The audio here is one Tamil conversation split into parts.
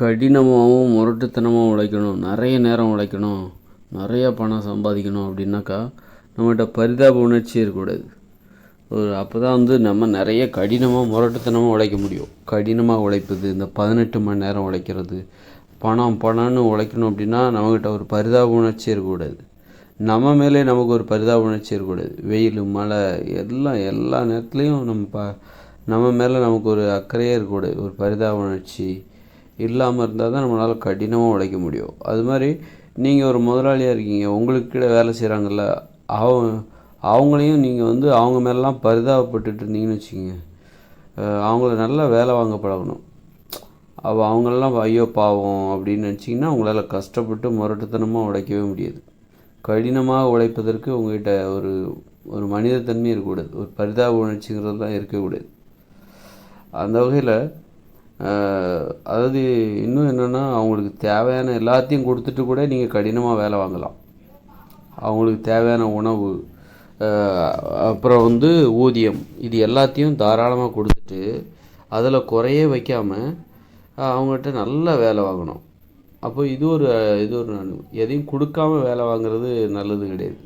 கடினமாகவும் முரட்டுத்தனமாக உழைக்கணும். நிறைய நேரம் உழைக்கணும். நிறையா பணம் சம்பாதிக்கணும் அப்படின்னாக்கா நம்மகிட்ட பரிதாப உணர்ச்சி இருக்கக்கூடாது. ஒரு அப்போ தான் வந்து நம்ம நிறைய கடினமாக முரட்டுத்தனமாக உழைக்க முடியும். கடினமாக உழைப்பது இந்த பதினெட்டு மணி நேரம் உழைக்கிறது. பணம் பணம்னு உழைக்கணும் அப்படின்னா நம்மக்கிட்ட ஒரு பரிதாப உணர்ச்சி இருக்கக்கூடாது. நம்ம மேலே நமக்கு ஒரு பரிதாப உணர்ச்சி இருக்கக்கூடாது. வெயில் மழை எல்லாம் எல்லா நேரத்துலையும் நம்ம ப நம்ம மேலே நமக்கு ஒரு அக்கறையே இருக்கக்கூடாது. ஒரு பரிதாப உணர்ச்சி. இல்லாமல் இருந்தால் தான் நம்மளால் கடினமாக உழைக்க முடியும். அது மாதிரி நீங்கள் ஒரு முதலாளியாக இருக்கீங்க உங்களுக்கு கீழே வேலை செய்கிறாங்கல்ல அவங்க அவங்களையும் நீங்கள் வந்து அவங்க மேலெலாம் பரிதாபப்பட்டுட்டு இருந்தீங்கன்னு வச்சுக்கோங்க. அவங்கள நல்லா வேலை வாங்க பழகணும். அவள் அவங்களெல்லாம் ஐயோ பாவம் அப்படின்னு நினச்சிங்கன்னா உங்களால் கஷ்டப்பட்டு முரட்டுத்தனமாக உழைக்கவே முடியாது. கடினமாக உழைப்பதற்கு உங்கள்கிட்ட ஒரு ஒரு மனிதத்தன்மை இருக்கக்கூடாது. ஒரு பரிதாப உணர்ச்சிங்கிறதுலாம் இருக்கக்கூடாது. அந்த வகையில் அதாவது இன்னும் என்னென்னா அவங்களுக்கு தேவையான எல்லாத்தையும் கொடுத்துட்டு கூட நீங்கள் கடினமாக வேலை வாங்கலாம். அவங்களுக்கு தேவையான உணவு அப்புறம் வந்து ஊதியம் இது எல்லாத்தையும் தாராளமாக கொடுத்துட்டு அதில் குறையே வைக்காமல் அவங்ககிட்ட நல்ல வேலை வாங்கணும். அப்போ இது ஒரு இது ஒரு நன்மை. எதையும் கொடுக்காம வேலை வாங்குறது நல்லது கிடையாது.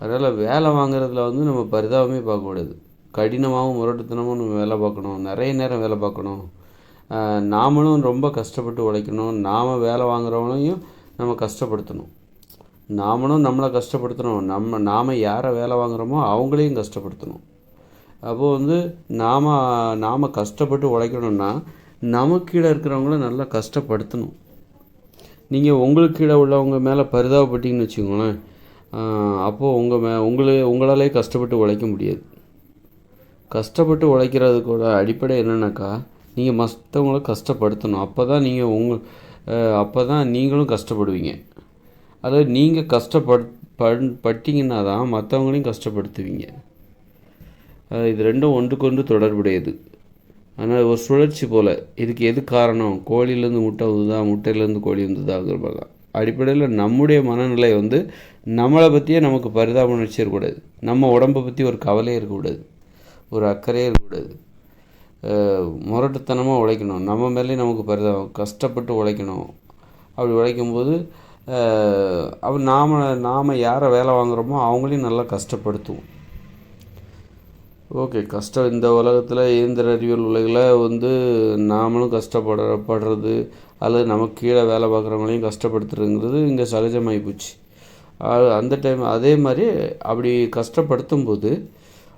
அதனால் வேலை வாங்குறதுல வந்து நம்ம பரிதாபமே பார்க்கக்கூடாது கடினமாகவும் முரட்டுத்தனமும் நம்ம வேலை பார்க்கணும். நிறைய நேரம் வேலை பார்க்கணும். நாமளும் ரொம்ப கஷ்டப்பட்டு உழைக்கணும். நாம் வேலை வாங்குறவங்களையும் நம்ம கஷ்டப்படுத்தணும். நாமளும் நம்மளை கஷ்டப்படுத்தணும். நம்ம நாம் யாரை வேலை வாங்குறோமோ அவங்களையும் கஷ்டப்படுத்தணும். அப்போது வந்து நாம் நாம் கஷ்டப்பட்டு உழைக்கணும்னா நமக்கு கீழே இருக்கிறவங்கள நல்லா கஷ்டப்படுத்தணும். நீங்கள் உங்களுக்கு கீழே உள்ளவங்க மேலே பரிதாபப்பட்டீங்கன்னு வச்சுக்கோங்களேன் அப்போது உங்கள் மே உங்களே உங்களாலே கஷ்டப்பட்டு உழைக்க முடியாது. கஷ்டப்பட்டு உழைக்கிறதுக்கோட அடிப்படை என்னென்னாக்கா நீங்கள் மற்றவங்கள கஷ்டப்படுத்தணும். அப்போ தான் நீங்கள் உங்கள் அப்போ தான் நீங்களும் கஷ்டப்படுவீங்க. அதாவது நீங்கள் கஷ்டப்பட் பண் தான் மற்றவங்களையும் கஷ்டப்படுத்துவீங்க. இது ரெண்டும் ஒன்றுக்கொன்று தொடர்புடையது. ஆனால் ஒரு சுழற்சி போல் இதுக்கு எது காரணம்? கோழியிலேருந்து முட்டை வந்ததா? முட்டையிலேருந்து கோழி வந்ததாங்கிற மாதிரி தான் அடிப்படையில் நம்முடைய மனநிலை வந்து நம்மளை பற்றியே நமக்கு பரிதாப உணர்ச்சி இருக்கக்கூடாது நம்ம உடம்பை பற்றி ஒரு கவலையே இருக்கக்கூடாது. ஒரு அக்கறையே இருக்கக்கூடாது. முரட்டுத்தனமாக உழைக்கணும். நம்ம மேலே நமக்கு பரிதாபம் கஷ்டப்பட்டு உழைக்கணும். அப்படி உழைக்கும்போது அஹ் நாம் நாம் யாரை வேலை வாங்குறோமோ அவங்களையும் நல்லா கஷ்டப்படுத்துவோம். ஓகே கஷ்டம் இந்த உலகத்தில் இயந்திர அறிவியல் உலகில் வந்து நாமளும் கஷ்டப்பட படுறது அல்லது நமக்கு கீழே வேலை பார்க்குறவங்களையும் கஷ்டப்படுத்துறதுங்கிறது இங்கே சகஜமாகி போச்சு. அது அந்த டைம் அதே மாதிரி அப்படி கஷ்டப்படுத்தும் போது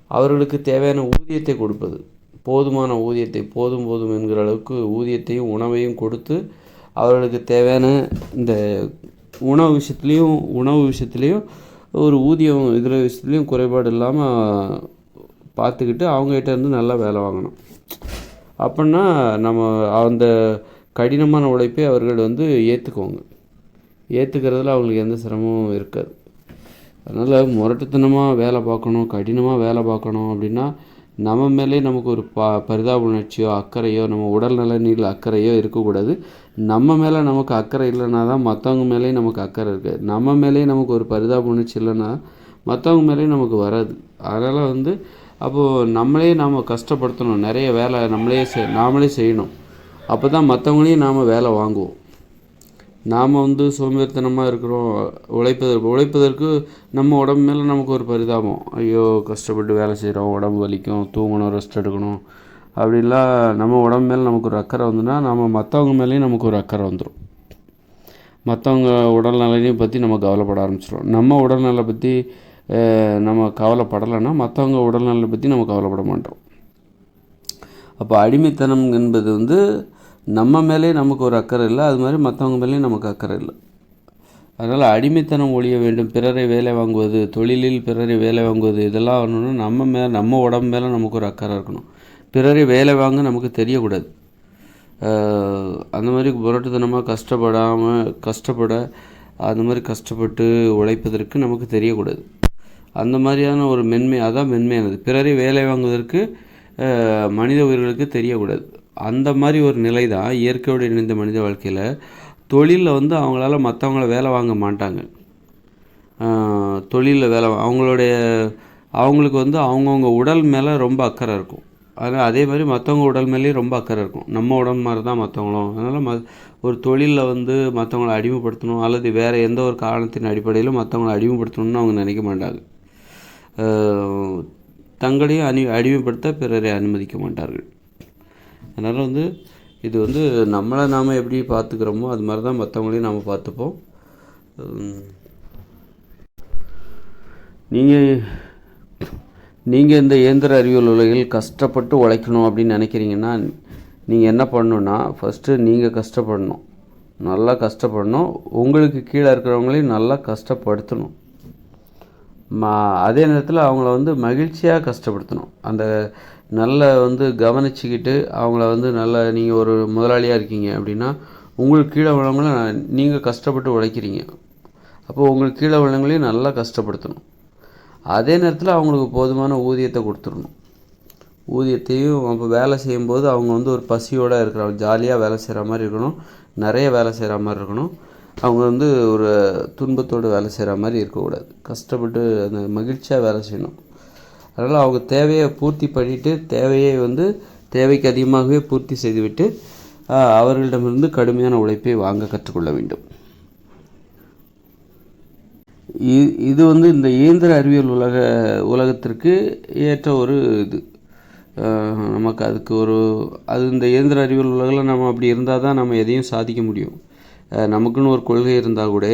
அவர்களுக்கு தேவையான ஊதியத்தை கொடுப்பது. போதுமான ஊதியத்தை போதும் போதும் என்கிற அளவுக்கு ஊதியத்தையும் உணவையும் கொடுத்து அவர்களுக்கு தேவையான இந்த உணவு விஷயத்துலேயும் உணவு விஷயத்துலேயும் ஒரு ஊதியம் இதில் விஷயத்துலேயும் குறைபாடு இல்லாமல் பார்த்துக்கிட்டு அவங்ககிட்ட இருந்து நல்லா வேலை வாங்கணும். அப்படின்னா நம்ம அந்த கடினமான உழைப்பை அவர்கள் வந்து ஏற்றுக்குவாங்க ஏற்றுக்கிறதுல அவங்களுக்கு எந்த சிரமமும் இருக்காது. அதனால் முரட்டுத்தனமாக வேலை பார்க்கணும் கடினமாக வேலை பார்க்கணும் அப்படின்னா நம்ம மேலே நமக்கு ஒரு ப பரிதாப உணர்ச்சியோ அக்கறையோ நம்ம உடல் நலனில் அக்கறையோ இருக்கக்கூடாது. நம்ம மேலே நமக்கு அக்கறை இல்லைனா தான் மற்றவங்க மேலேயும் நமக்கு அக்கறை இருக்குது நம்ம மேலேயும் நமக்கு ஒரு பரிதாப உணர்ச்சி இல்லைன்னா மற்றவங்க மேலேயும் நமக்கு வராது. அதனால் வந்து அப்போது நம்மளே நாம் கஷ்டப்படுத்தணும். நிறைய வேலை நம்மளே செய் நாமளே செய்யணும். அப்போ தான் மற்றவங்களையும் நாம் வேலை வாங்குவோம். நாம் வந்து சோம்பேறித்தனமாக இருக்கிறோம். உழைப்பதற்கு உழைப்பதற்கு நம்ம உடம்பு மேலே நமக்கு ஒரு பரிதாபம். ஐயோ கஷ்டப்பட்டு வேலை செய்கிறோம் உடம்பு வலிக்கும் தூங்கணும் ரெஸ்ட் எடுக்கணும். அப்படின்லாம் நம்ம உடம்பு மேலே நமக்கு ஒரு அக்கறை வந்துன்னா நம்ம மற்றவங்க மேலேயும் நமக்கு ஒரு அக்கறை வந்துடும் மற்றவங்க உடல்நலையும் பற்றி நம்ம கவலைப்பட ஆரம்பிச்சிடும் நம்ம உடல்நலை பற்றி நம்ம கவலைப்படலைன்னா மற்றவங்க உடல்நலை பற்றி நம்ம கவலைப்பட மாட்டோம். அப்போ அடிமைத்தனம் என்பது வந்து நம்ம மேலே நமக்கு ஒரு அக்கறை இல்லை அது மாதிரி மற்றவங்க மேலேயும் நமக்கு அக்கறை இல்லை. அதனால் அடிமைத்தனம் ஒழிய வேண்டும். பிறரை வேலை வாங்குவது தொழிலில் பிறரை வேலை வாங்குவது இதெல்லாம் வரணும்னா நம்ம மேலே நம்ம உடம்பு மேலே நமக்கு ஒரு அக்கறை இருக்கணும். பிறரை வேலை வாங்க நமக்கு தெரியக்கூடாது. அந்த மாதிரி புரட்டுத்தனமாக கஷ்டப்படாமல் கஷ்டப்பட அந்த மாதிரி கஷ்டப்பட்டு உழைப்பதற்கு நமக்கு தெரியக்கூடாது. அந்த மாதிரியான ஒரு மென்மை அதான் மென்மையானது. பிறரை வேலை வாங்குவதற்கு மனித உயிர்களுக்கு தெரியக்கூடாது. அந்த மாதிரி ஒரு நிலை தான் இயற்கையோடு இணைந்த மனித வாழ்க்கையில் தொழிலில் வந்து அவங்களால மற்றவங்கள வேலை வாங்க மாட்டாங்க. தொழிலில் வேலை அவங்களுடைய அவங்களுக்கு வந்து அவங்கவுங்க உடல் மேலே ரொம்ப அக்கறை இருக்கும். அதனால் அதே மாதிரி மற்றவங்க உடல் மேலேயும் ரொம்ப அக்கறை இருக்கும். நம்ம உடம்பு மாதிரி தான் மற்றவங்களும் அதனால் ம ஒரு தொழிலில் வந்து மற்றவங்கள அடிமைப்படுத்தணும் அல்லது வேறு எந்த ஒரு காரணத்தின் அடிப்படையிலும் மற்றவங்கள அடிமைப்படுத்தணும்னு அவங்க நினைக்க மாட்டாங்க. தங்களையும் அணி அடிமைப்படுத்த பிறரை அனுமதிக்க மாட்டார்கள். அதனால் வந்து இது வந்து நம்மளை நாம் எப்படி பார்த்துக்கிறோமோ அது மாதிரி தான் மற்றவங்களையும் நாம் பார்த்துப்போம். நீங்கள் நீங்கள் இந்த இயந்திர அறிவியல் உலகில் கஷ்டப்பட்டு உழைக்கணும் அப்படின்னு நினைக்கிறீங்கன்னா நீங்கள் என்ன பண்ணணுன்னா ஃபஸ்ட்டு நீங்கள் கஷ்டப்படணும். நல்லா கஷ்டப்படணும். உங்களுக்கு கீழே இருக்கிறவங்களையும் நல்லா கஷ்டப்படுத்தணும். மா அதே நேரத்தில் அவங்கள வந்து மகிழ்ச்சியாக கஷ்டப்படுத்தணும். அந்த நல்ல வந்து கவனிச்சுக்கிட்டு அவங்கள வந்து நல்ல நீங்கள் ஒரு முதலாளியாக இருக்கீங்க அப்படின்னா உங்களுக்கு கீழே உள்ளவங்கள நீங்கள் கஷ்டப்பட்டு உழைக்கிறீங்க. அப்போ உங்களுக்கு கீழே உள்ளவங்களையும் நல்லா கஷ்டப்படுத்தணும். அதே நேரத்தில் அவங்களுக்கு போதுமான ஊதியத்தை கொடுத்துடணும். ஊதியத்தையும் அப்போ வேலை செய்யும்போது அவங்க வந்து ஒரு பசியோடு இருக்கிறாங்க. ஜாலியாக வேலை செய்கிற மாதிரி இருக்கணும். நிறைய வேலை செய்கிற மாதிரி இருக்கணும். அவங்க வந்து ஒரு துன்பத்தோடு வேலை செய்கிற மாதிரி இருக்கக்கூடாது. கஷ்டப்பட்டு அந்த மகிழ்ச்சியாக வேலை செய்யணும். அதனால் அவங்க தேவையை பூர்த்தி பண்ணிவிட்டு தேவையை வந்து தேவைக்கு அதிகமாகவே பூர்த்தி செய்துவிட்டு அவர்களிடமிருந்து கடுமையான உழைப்பை வாங்க கற்றுக்கொள்ள வேண்டும். இ- இது வந்து இந்த இயந்திர அறிவியல் உலக உலகத்திற்கு ஏற்ற ஒரு இது. நமக்கு அதுக்கு ஒரு அது இந்த இயந்திர அறிவியல் உலகில் நம்ம அப்படி இருந்தால் தான் நம்ம எதையும் சாதிக்க முடியும். நமக்குன்னு ஒரு கொள்கை இருந்தால் கூட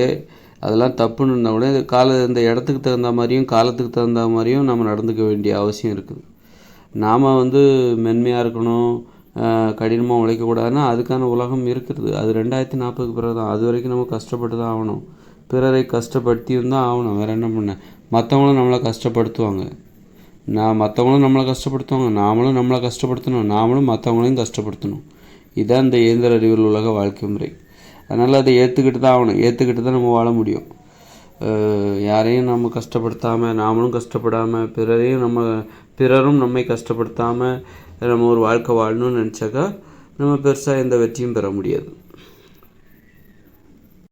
அதெல்லாம் தப்புன்னு இருந்தால் கூட கால இந்த இடத்துக்கு தகுந்த மாதிரியும் காலத்துக்கு தகுந்த மாதிரியும் நம்ம நடந்துக்க வேண்டிய அவசியம் இருக்குது. நாம் வந்து மென்மையாக இருக்கணும் கடினமாக உழைக்கக்கூடாதுன்னா அதுக்கான உலகம் இருக்கிறது அது ரெண்டாயிரத்தி நாற்பதுக்கு பிறகு தான் அது வரைக்கும் நம்ம கஷ்டப்பட்டு தான் ஆகணும். பிறரை கஷ்டப்படுத்தியும் தான் ஆகணும். வேறு என்ன பண்ண? மற்றவங்களும் நம்மளை கஷ்டப்படுத்துவாங்க. நான் மற்றவங்களும் நம்மளை கஷ்டப்படுத்துவாங்க. நாமளும் நம்மளை கஷ்டப்படுத்தணும். நாமளும் மற்றவங்களையும் கஷ்டப்படுத்தணும். இதுதான் இந்த இயந்திர அறிவியல் உலக வாழ்க்கை முறை. அதனால் அதை ஏற்றுக்கிட்டு தான் ஆகணும். ஏற்றுக்கிட்டு தான் நம்ம வாழ முடியும். யாரையும் நம்ம கஷ்டப்படுத்தாமல் நாமளும் கஷ்டப்படாமல் பிறரையும் நம்ம பிறரும் நம்மை கஷ்டப்படுத்தாமல் நம்ம ஒரு வாழ்க்கை வாழணும்னு நினச்சாக்கா நம்ம பெருசாக எந்த வெற்றியும் பெற முடியாது.